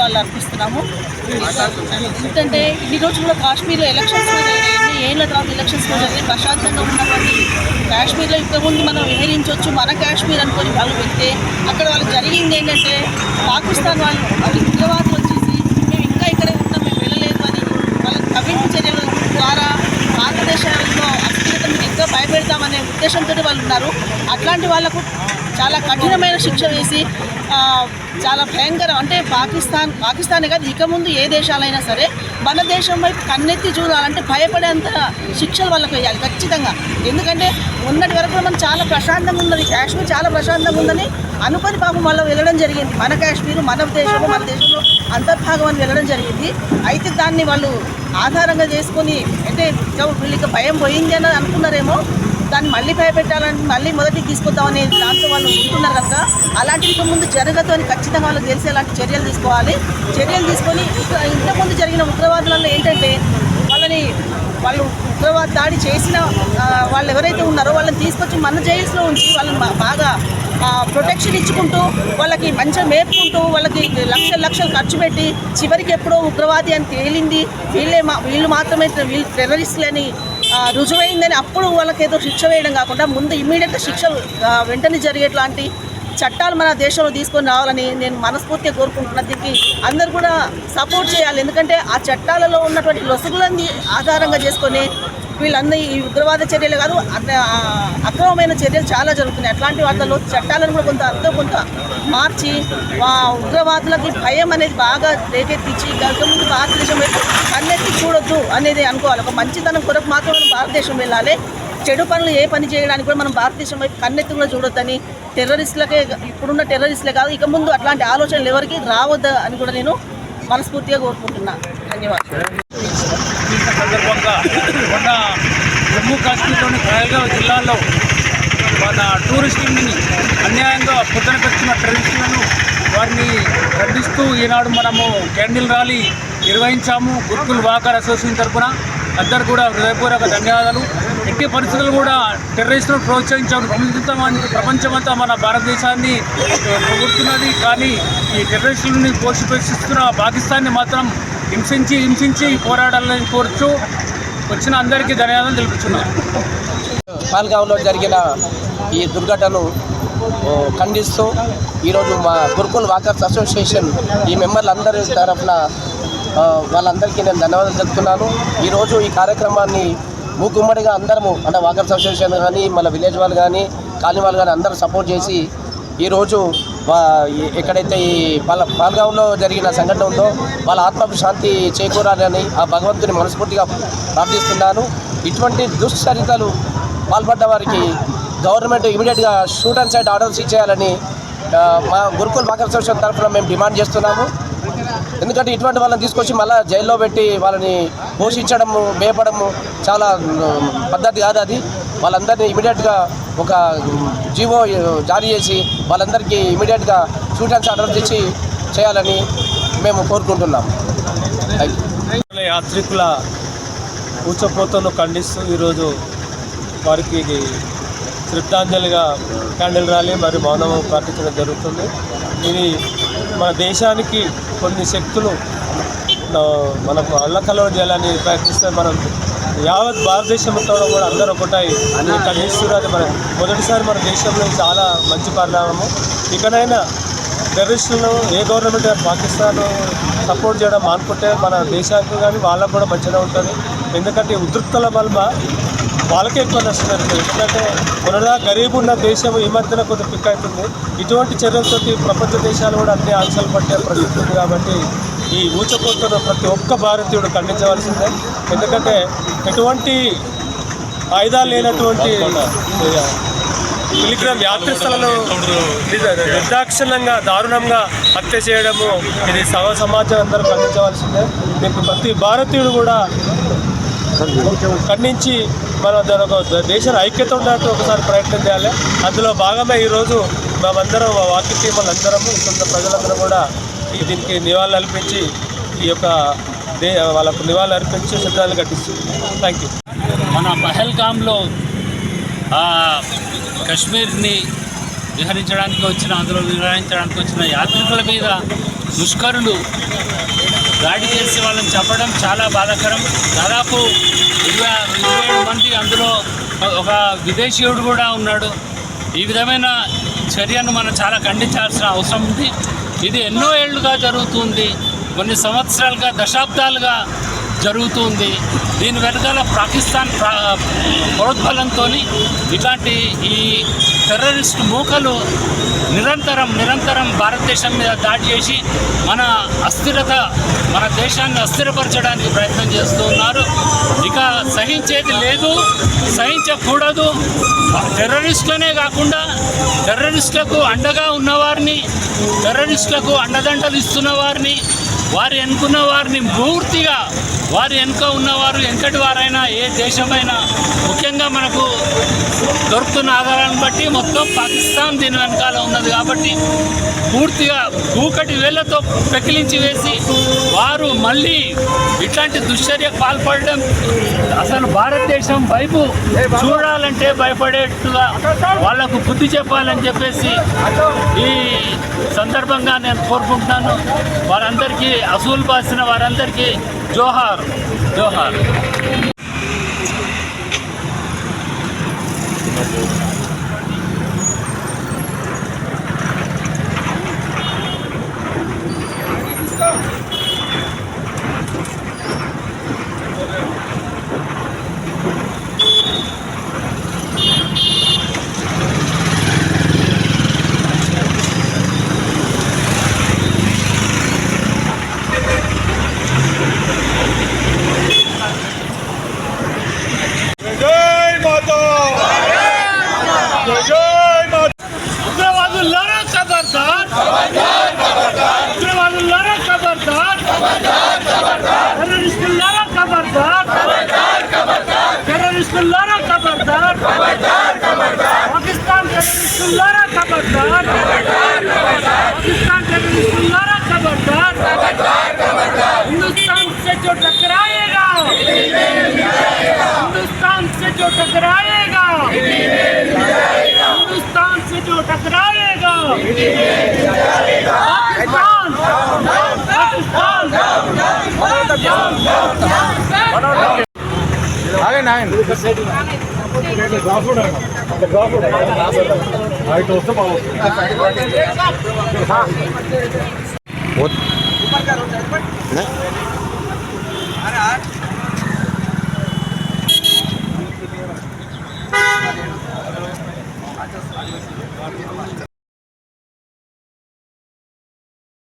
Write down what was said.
వాళ్ళు అర్పిస్తున్నాము. ఎందుకంటే ఇన్ని రోజులు కూడా కాశ్మీర్లో ఎలక్షన్స్ కూడా జరిగాయి. ఏళ్ళ తర్వాత ఎలక్షన్స్ కూడా జరిగాయి. ప్రశాంతంగా ఉన్నటువంటి కాశ్మీర్లో ఇంతకుముందు మనం విహరించవచ్చు. మన కాశ్మీర్ అనుకొని వాళ్ళు వెళ్తే అక్కడ వాళ్ళకి జరిగింది ఏంటంటే పాకిస్తాన్ వాళ్ళు వాళ్ళు ఉగ్రవాదులు వచ్చేసి మేము ఇంకా ఇక్కడే ఉంటాం మేము వెళ్ళలేదు అని వాళ్ళకి కవింపు చర్యల ద్వారా భారతదేశంలో అస్థిరత మీకు ఇంకా భయపెడతామనే ఉద్దేశంతో వాళ్ళు ఉన్నారు. అట్లాంటి వాళ్ళకు చాలా కఠినమైన శిక్ష వేసి చాలా భయంకరం అంటే పాకిస్తాన్ పాకిస్తానే కాదు ఇక ముందు ఏ దేశాలైనా సరే మన దేశం వైపు కన్నెత్తి చూడాలంటే భయపడేంత శిక్షలు వాళ్ళకి వేయాలి ఖచ్చితంగా. ఎందుకంటే ఉన్నటి వరకు మనం చాలా ప్రశాంతంగా ఉన్నది కాశ్మీర్ చాలా ప్రశాంతంగా ఉందని అనుకుని పాపం వాళ్ళు వెళ్ళడం జరిగింది. మన కాశ్మీర్ మన దేశము మన దేశంలో అంతర్భాగం అని వెళ్ళడం జరిగింది. అయితే దాన్ని వాళ్ళు ఆధారంగా చేసుకొని అంటే వీళ్ళకి భయం పోయింది అని అనుకున్నారేమో దాన్ని మళ్ళీ భయపెట్టాలని మళ్ళీ మొదటికి తీసుకొద్దామని దాంతో వాళ్ళు ఉంటున్నారు కనుక అలాంటి ఇక ముందు జరగదు అని ఖచ్చితంగా వాళ్ళకి తెలిసి అలాంటి చర్యలు తీసుకోవాలి. చర్యలు తీసుకొని ఇంతకుముందు జరిగిన ఉగ్రవాదులలో ఏంటంటే వాళ్ళని వాళ్ళు ఉగ్రవాద దాడి చేసిన వాళ్ళు ఎవరైతే ఉన్నారో వాళ్ళని తీసుకొచ్చి మన జైల్స్లో ఉంచి వాళ్ళని బాగా ప్రొటెక్షన్ ఇచ్చుకుంటూ వాళ్ళకి మంచిగా మేపుకుంటూ వాళ్ళకి లక్షలు లక్షలు ఖర్చు పెట్టి చివరికి ఎప్పుడో ఉగ్రవాది అని తేలింది. వీళ్ళే మా వీళ్ళు మాత్రమే వీళ్ళు టెర్రరిస్టులని రుజువైందని అప్పుడు వాళ్ళకి ఏదో శిక్ష వేయడం కాకుండా ముందు ఇమ్మీడియట్గా శిక్ష వెంటనే జరిగేట్లాంటి చట్టాలు మన దేశంలో తీసుకొని రావాలని నేను మనస్ఫూర్తిగా కోరుకుంటున్నాను దీనికి అందరు కూడా సపోర్ట్ చేయాలి. ఎందుకంటే ఆ చట్టాలలో ఉన్నటువంటి లొసుగులని ఆధారంగా చేసుకొని వీళ్ళందరూ ఈ ఉగ్రవాద చర్యలు కాదు అక్రమమైన చర్యలు చాలా జరుగుతున్నాయి. అట్లాంటి వాటిలో చట్టాలను కూడా కొంత అర్థం కొంత మార్చి ఉగ్రవాదులకి భయం అనేది బాగా రేకెత్తించి గత ముందు భారతదేశం అన్నిటి కన్నెత్తి చూడొద్దు అనేది అనుకోవాలి. ఒక మంచితనం కొరకు మాత్రం మనం భారతదేశం వెళ్ళాలి. చెడు పనులు ఏ పని చేయడానికి కూడా మనం భారతదేశం వైపు కన్నెత్తి కూడా చూడొద్దని టెర్రరిస్టులకే ఇప్పుడున్న టెర్రరిస్టులే కాదు ఇక ముందు అట్లాంటి ఆలోచనలు ఎవరికి రావద్దు అని కూడా నేను మనస్ఫూర్తిగా కోరుకుంటున్నాను ధన్యవాదాలు. సందర్భంగా మొన్న జమ్మూ కాశ్మీర్లోని పహల్గావ్ జిల్లాలో మన టూరిస్టులని అన్యాయంగా పొద్దున పెట్టిన వారిని ఖండిస్తూ ఈనాడు మనము క్యాండిల్ ర్యాలీ నిర్వహించాము. గుర్కుల్ వాకర్ అసోసియేషన్ తరఫున అందరు కూడా హృదయపూర్వక ధన్యవాదాలు. ఎట్టి పరిస్థితులు కూడా టెర్రరిస్టులను ప్రోత్సహించాము ప్రపంచం ప్రపంచమంతా మన భారతదేశాన్ని పొగుడుతున్నది. కానీ ఈ టెర్రరిస్టులని పోషిపోషిస్తున్న పాకిస్తాన్ని మాత్రం హింసించి హింసించి పోరాడాలని కోరుచు వచ్చిన అందరికీ ధన్యవాదాలు తెలుపుతున్నాను పాల్గావ్లో జరిగిన ఈ దుర్ఘటనను ఖండిస్తూ ఈరోజు మా గురుకుల్ వాకర్స్ అసోసియేషన్ ఈ మెంబర్లందరి తరఫున వాళ్ళందరికీ నేను ధన్యవాదాలు చెప్తున్నాను ఈరోజు ఈ కార్యక్రమాన్ని మూకుమ్మడిగా అందరము అంటే వాకర్స్ అసోసియేషన్ కానీ మన విలేజ్ వాళ్ళు కానీ కాలనీ వాళ్ళు కానీ అందరూ సపోర్ట్ చేసి ఈరోజు ఎక్కడైతే ఈ పాల పాల్గాంలో జరిగిన సంఘటన ఉందో వాళ్ళ ఆత్మకు శాంతి చేకూరాలని ఆ భగవంతుని మనస్ఫూర్తిగా ప్రార్థిస్తున్నాను. ఇటువంటి దుశ్చరితలు పాల్పడ్డ వారికి గవర్నమెంట్ ఇమీడియట్గా షూట్ అండ్ సైడ్ ఆర్డర్స్ ఇచ్చేయాలని మా గురుకుల్ వాకర్ అసోసియేషన్ తరఫున మేము డిమాండ్ చేస్తున్నాము. ఎందుకంటే ఇటువంటి వాళ్ళని తీసుకొచ్చి మళ్ళీ జైల్లో పెట్టి వాళ్ళని పోషించడము మేపడము చాలా పద్ధతి కాదు అది. వాళ్ళందరినీ ఇమీడియట్గా ఒక జీవో జారీ చేసి వాళ్ళందరికీ ఇమీడియట్గా స్టూడెంట్స్ అడ్రస్ ఇచ్చి చేయాలని మేము కోరుకుంటున్నాం. యాత్రికుల ఊచపోతను ఖండిస్తూ ఈరోజు వారికి ఇది శ్రద్ధాంజలిగా క్యాండిల్ ర్యాలీ మరియు మౌనం పాటించడం జరుగుతుంది. ఇది మన దేశానికి కొన్ని శక్తులు మనకు అల్లకలో చేయాలని ప్రయత్నిస్తే మనం యావత్ భారతదేశంతో కూడా అందరూ ఒకటాయి అన్ని ఖండిస్తున్నారు అది మన మొదటిసారి మన దేశంలో చాలా మంచి పరిణామము. ఇకనైనా టెర్రరిస్టులను ఏ గవర్నమెంట్ కానీ పాకిస్తాన్ సపోర్ట్ చేయడం మానుకుంటే మన దేశానికి కానీ వాళ్ళకు కూడా మంచిగా ఉంటుంది. ఎందుకంటే ఈ ఉద్రిక్తల వల్ల వాళ్ళకే ఎక్కువ నష్టం ఎందుకంటే మొన్నదా గరీబ్ ఉన్న దేశం ఈ మధ్యన కొంచెం పిక్ అవుతుంది ఇటువంటి చర్యలతోటి ప్రపంచ దేశాలు కూడా అన్ని ఆంక్షలు పట్టే పరిస్థితి కాబట్టి ఈ ఊచకోతను ప్రతి ఒక్క భారతీయుడు ఖండించవలసిందే. ఎందుకంటే ఎటువంటి ఆయుధాలు లేనటువంటి పిలిగ్రామ్ యాత్రిస్తులను నిర్దాక్షిణ్యంగా దారుణంగా హత్య చేయడము ఇది సర్వ సమాజం అందరూ ఖండించవలసిందే. దీనికి ప్రతి భారతీయుడు కూడా ఖండించి మన దాని ఒక దేశం ఐక్యత ఉన్నట్టు ఒకసారి ప్రయత్నం చేయాలి. అందులో భాగమే ఈరోజు మేమందరం వాకి టీములు ఇక్కడ ప్రజలందరూ కూడా దీనికి నివాళులు అర్పించి ఈ యొక్క దే వాళ్ళకు నివాళులు అర్పించి శ్రద్ధాలు కట్టిస్తుంది థ్యాంక్ యూ మన పహల్గామ్లో కశ్మీర్ని విహరించడానికి వచ్చిన అందులో విహరించడానికి వచ్చిన యాత్రికుల మీద ముష్కరులు దాడి చేసి వాళ్ళని చెప్పడం చాలా బాధాకరం. దాదాపు ఇరవై ఇరవై మంది అందులో ఒక విదేశీయుడు కూడా ఉన్నాడు. ఈ విధమైన చర్యను మనం చాలా ఖండించాల్సిన అవసరం ఉంది. ఇది ఎన్నో ఏళ్ళుగా జరుగుతుంది కొన్ని సంవత్సరాలుగా దశాబ్దాలుగా జరుగుతుంది. దీని వెనకాల పాకిస్తాన్ ప్రా- ప్రోద్బలంతో ఇలాంటి ఈ టెర్రరిస్ట్ మూకలు నిరంతరం నిరంతరం భారతదేశం మీద దాడి చేసి మన అస్థిరత మన దేశాన్ని అస్థిరపరచడానికి ప్రయత్నం చేస్తూ ఉన్నారు. ఇక సహించేది లేదు సహించకూడదు. టెర్రరిస్టులనే కాకుండా టెర్రరిస్టులకు అండగా ఉన్నవారిని టెర్రరిస్టులకు అండదండలు ఇస్తున్న వారిని వారు ఎన్నుకున్న వారిని పూర్తిగా వారు వెనుక ఉన్నవారు ఎంతటి వారైనా ఏ దేశమైనా ముఖ్యంగా మనకు దొరుకుతున్న ఆధారాన్ని బట్టి మొత్తం పాకిస్తాన్ దీని వెనకాల ఉన్నది కాబట్టి పూర్తిగా కూకటి వేళ్ళతో పెకిలించి వేసి వారు మళ్ళీ ఇట్లాంటి దుశ్చర్య పాల్పడడం అసలు భారతదేశం వైపు చూడాలంటే భయపడేట్టుగా వాళ్ళకు బుద్ధి చెప్పాలని చెప్పేసి ఈ సందర్భంగా నేను కోరుకుంటున్నాను. వారందరికీ అసూలు బాసిన వారందరికీ జోహార్ జోహార్. टेररिस्टुल्लारा खबरदार। पाकिस्तान टेररिस्टुल्लारा खबरदार। हिंदुस्तान से जो टकराएगा। हिंदुस्तान से जो टकराएगा। हिंदुस्तान से जो टकराएगा। आगे नाइन। వస్తే